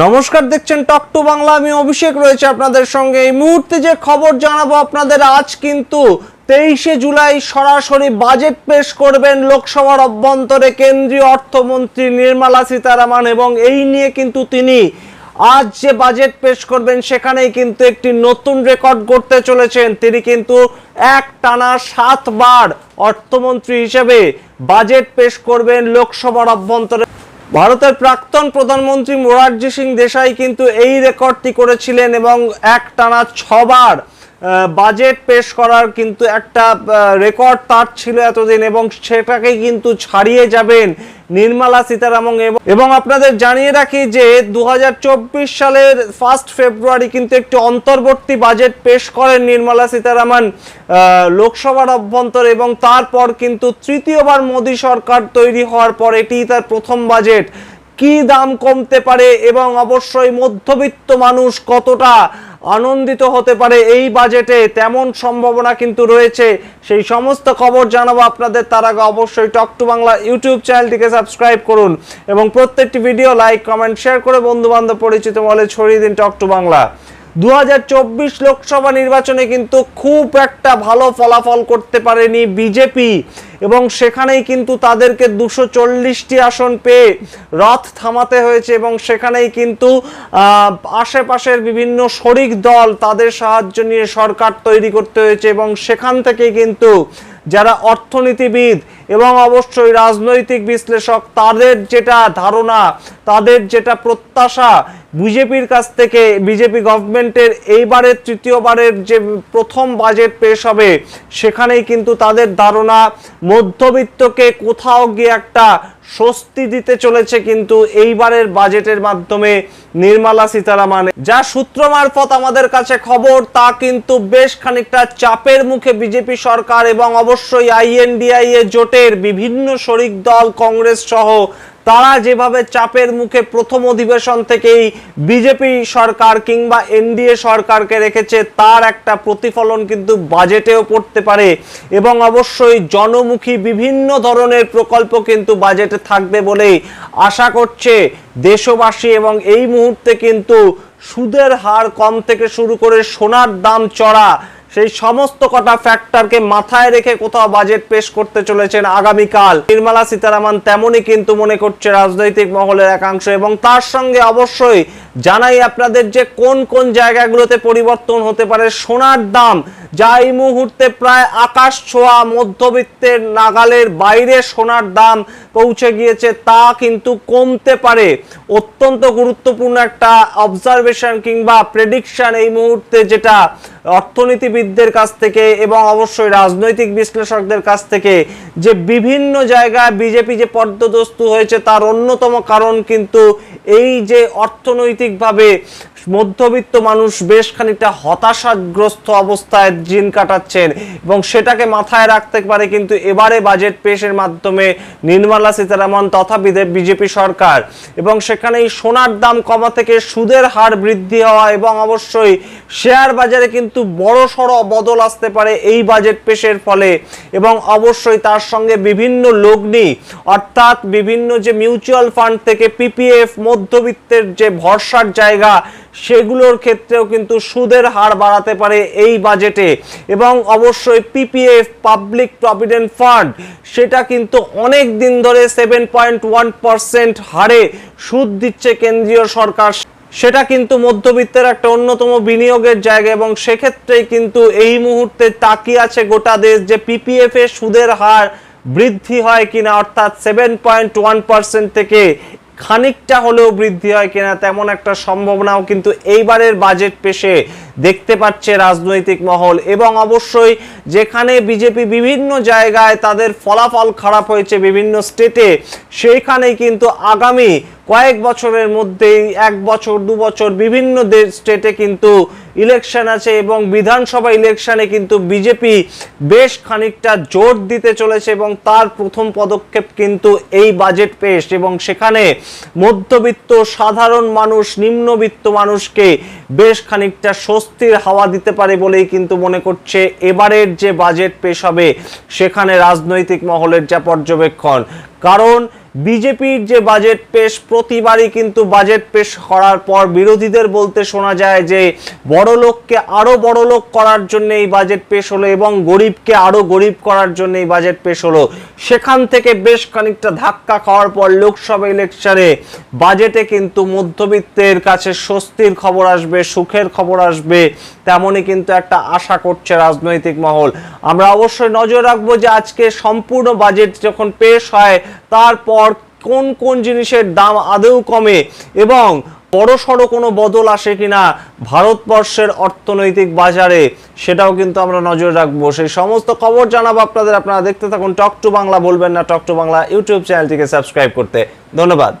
নমস্কার, দেখছেন টক টু বাংলা। আমি অভিষেক রয়েছে আপনাদের সঙ্গে। এই মুহূর্তে যে খবর জানাব আপনাদের, আজ কিন্তু তেইশে জুলাই সরাসরি বাজেট পেশ করবেন লোকসভার অভ্যন্তরে কেন্দ্রীয় অর্থমন্ত্রী নির্মলা সীতারামন এবং এই নিয়ে কিন্তু তিনি আজ যে বাজেট পেশ করবেন, সেখানেই কিন্তু একটি নতুন রেকর্ড করতে চলেছেন। তিনি কিন্তু এক টানা সাতবার অর্থমন্ত্রী হিসেবে বাজেট পেশ করবেন লোকসভার অভ্যন্তরে। ভারতের প্রাক্তন প্রধানমন্ত্রী মোরারজি সিং দেশাই কিন্তু এই রেকর্ডটি করেছিলেন এবং এক টানা ছবার বাজেট পেশ করার কিন্তু একটা রেকর্ড তার ছিল এতদিন এবং সেটাকে কিন্তু ছাড়িয়ে যাবেন নির্মলা সীতারামন এবং- আপনাদের জানিয়ে রাখি যে দু হাজার চব্বিশ সালের ফার্স্ট ফেব্রুয়ারি কিন্তু একটি অন্তর্বর্তী বাজেট পেশ করেন নির্মলা সীতারামন লোকসভার অভ্যন্তর এবং তারপর কিন্তু তৃতীয়বার মোদী সরকার তৈরি হওয়ার পর এটি তার প্রথম বাজেট কি দাম কমতে পারে এবং অবশ্যই মধ্যবিত্ত মানুষ কতটা আনন্দিত হতে পারে এই বাজেটে তেমন সম্ভাবনা কিন্তু রয়েছে। সেই সমস্ত খবর জানাব আপনাদের তার আগে অবশ্যই টক টু বাংলা ইউটিউব চ্যানেলটিকে সাবস্ক্রাইব করুন এবং প্রত্যেকটি ভিডিও লাইক, কমেন্ট, শেয়ার করে বন্ধুবান্ধব পরিচিত মহলে ছড়িয়ে দিন টক টু বাংলা। দু হাজার চব্বিশ লোকসভা নির্বাচনে কিন্তু খুব একটা ভালো ফলাফল করতে পারেনি বিজেপি। এবং সেখানেই কিন্তু তাদেরকে দুশো চল্লিশটি আসন পেয়ে রথ থামাতে হয়েছে এবং সেখানেই কিন্তু আশেপাশের বিভিন্ন শরিক দল তাদের সাহায্য নিয়ে সরকার তৈরি করতে হয়েছে এবং সেখান থেকে কিন্তু যারা অর্থনীতিবিদ এবং অবশ্যই রাজনৈতিক বিশ্লেষক তাদের যেটা ধারণা, তাদের যেটা প্রত্যাশা, বিজেপির কাছ থেকে, বিজেপি গভর্নমেন্টের এইবারের তৃতীয়বারের যে প্রথম বাজেট পেশ হবে, সেখানেই কিন্তু তাদের ধারণা মধ্যবিত্তকে কোথাও গিয়ে একটা স্বস্তি দিতে চলেছে কিন্তু এইবারের বাজেটের মাধ্যমে নির্মলা সীতারামন। যা সূত্র মারফত আমাদের কাছে খবর, তা কিন্তু বেশ খানিকটা চাপের মুখে বিজেপি সরকার এবং অবশ্যই আইএনডিআই এ জোটের বিভিন্ন শরিক দল, কংগ্রেস সহ তারা যেভাবে চাপের মুখে প্রথম অধিবেশন থেকেই বিজেপি সরকার কিংবা এনডিএ সরকারকে রেখেছে, তার একটা প্রতিফলন কিন্তু বাজেটেও পড়তে পারে এবং অবশ্যই জনমুখী বিভিন্ন ধরনের প্রকল্প কিন্তু বাজেটে থাকবে বলেই আশা করছে দেশবাসী এবং এই মুহূর্তে কিন্তু সুদের হার কম থেকে শুরু করে সোনার দাম চড়া সেই সমস্ত কটা ফ্যাক্টরকে মাথায় রেখে কোথাও বাজেট পেশ করতে চলেছেন আগামীকাল। নির্মলা সীতারামন তেমনই কিন্তু মনে করছে রাজনৈতিক মহলের একাংশ এবং তার সঙ্গে অবশ্যই জানাই আপনাদের যে কোন কোন জায়গাগুলোতে পরিবর্তন হতে পারে সোনার দাম। যা এই মুহূর্তে প্রায় আকাশ ছোঁয়া মধ্যবিত্তের নাগালের বাইরে সোনার দাম পৌঁছে গিয়েছে, তা কিন্তু কমতে পারে। অত্যন্ত গুরুত্বপূর্ণ একটা অবজারভেশন কিংবা প্রেডিকশন এই মুহূর্তে যেটা অর্থনীতিবিদদের কাছ থেকে এবং অবশ্যই রাজনৈতিক বিশ্লেষকদের কাছ থেকে যে বিভিন্ন জায়গায় বিজেপি যে পদ্মদস্তু হয়েছে, তার অন্যতম কারণ কিন্তু এই যে অর্থনৈতিকভাবে মধ্যবিত্ত মানুষ বেশ খানিকটা হতাশাগ্রস্ত অবস্থায় দিন কাটাচ্ছেন এবং সেটাকে মাথায় রাখতে পারে কিন্তু এবারে বাজেট পেশের মাধ্যমে নির্মলা সীতারামন তথা বিজেপি সরকার। এবং সেখানে এই সোনার দাম কমা থেকে সুদের হার বৃদ্ধি হওয়া এবং অবশ্যই শেয়ার বাজারে কিন্তু বড় সড় বদল আসতে পারে এই বাজেট পেশের ফলে। এবং অবশ্যই তার সঙ্গে বিভিন্ন লগ্নি, অর্থাৎ বিভিন্ন যে মিউচুয়াল ফান্ড থেকে পিপিএফ মধ্যবিত্তের যে ভরসার জায়গা সেগুলোর ক্ষেত্রেও কিন্তু সুদের হার বাড়াতে পারে এই বাজেটে। এবং অবশ্যই পিপিএফ পাবলিক প্রভিডেন্ট ফান্ড সেটা কিন্তু অনেক দিন ধরে সেভেন পয়েন্ট ওয়ান পার্সেন্ট হারে সুদ দিচ্ছে কেন্দ্রীয় সরকার। সেটা কিন্তু মধ্যবিত্তের একটা অন্যতম বিনিয়োগের জায়গা এবং সেক্ষেত্রেই কিন্তু এই মুহূর্তে তাকিয়ে আছে গোটা দেশ যে পিপিএফ এর সুদের হার বৃদ্ধি হয় কিনা, অর্থাৎ সেভেন পয়েন্ট ওয়ান পার্সেন্ট থেকে খানিকটা হলেও বৃদ্ধি হয় কিনা তেমন একটা সম্ভাবনাও কিন্তু এইবারের বাজেট পেশে দেখতে পাচ্ছে রাজনৈতিক মহল এবং অবশ্যই যেখানে বিজেপি বিভিন্ন জায়গায় তাদের ফলাফল খারাপ হয়েছে বিভিন্ন স্টেটে, সেইখানেই কিন্তু আগামী কয়েক বছরের মধ্যেই, এক বছর, দু বছর বিভিন্ন স্টেটে কিন্তু ইলেকশন আছে এবং বিধানসভা ইলেকশনে কিন্তু বিজেপি বেশ খানিকটা জোর দিতে চলেছে এবং তার প্রথম পদক্ষেপ কিন্তু এই বাজেট পেশ এবং সেখানে মধ্যবিত্ত সাধারণ মানুষ, নিম্নবিত্ত মানুষকে বেশ খানিকটা স্বস্তির হাওয়া দিতে পারে বলেই কিন্তু মনে করছে এবারের যে বাজেট পেশ হবে, সেখানে রাজনৈতিক মহলের যা পর্যবেক্ষণ। কারণ বিজেপির যে বাজেট পেশ, প্রতিবারই কিন্তু বাজেট পেশ করার পর বিরোধীদের বলতে শোনা যায় যে বড় লোককে আরও বড় লোক করার জন্য এই বাজেট পেশ হলো এবং গরিবকে আরও গরিব করার জন্য এই বাজেট পেশ হলো। সেখান থেকে বেশ খানিকটা ধাক্কা খাওয়ার পর লোকসভা ইলেকশনে বাজেটে কিন্তু মধ্যবিত্তের কাছে স্বস্তির খবর আসবে, সুখের খবর আসবে, তেমনই কিন্তু একটা আশা করছে রাজনৈতিক মহল। আমরা অবশ্যই নজর রাখব যে আজকে সম্পূর্ণ বাজেট যখন পেশ হয়, তারপর কোন কোন জিনিসের দাম আদৌ কমে এবং বড়সড় কোনো বদল আসে কিনা ভারতবর্ষের অর্থনৈতিক বাজারে সেটাও কিন্তু আমরা নজর রাখব। সেই সমস্ত খবর জানাব আপনাদের। আপনারা দেখতে থাকুন টক টু বাংলা, বলবেন না টক টু বাংলা ইউটিউব চ্যানেলটিকে সাবস্ক্রাইব করতে। ধন্যবাদ।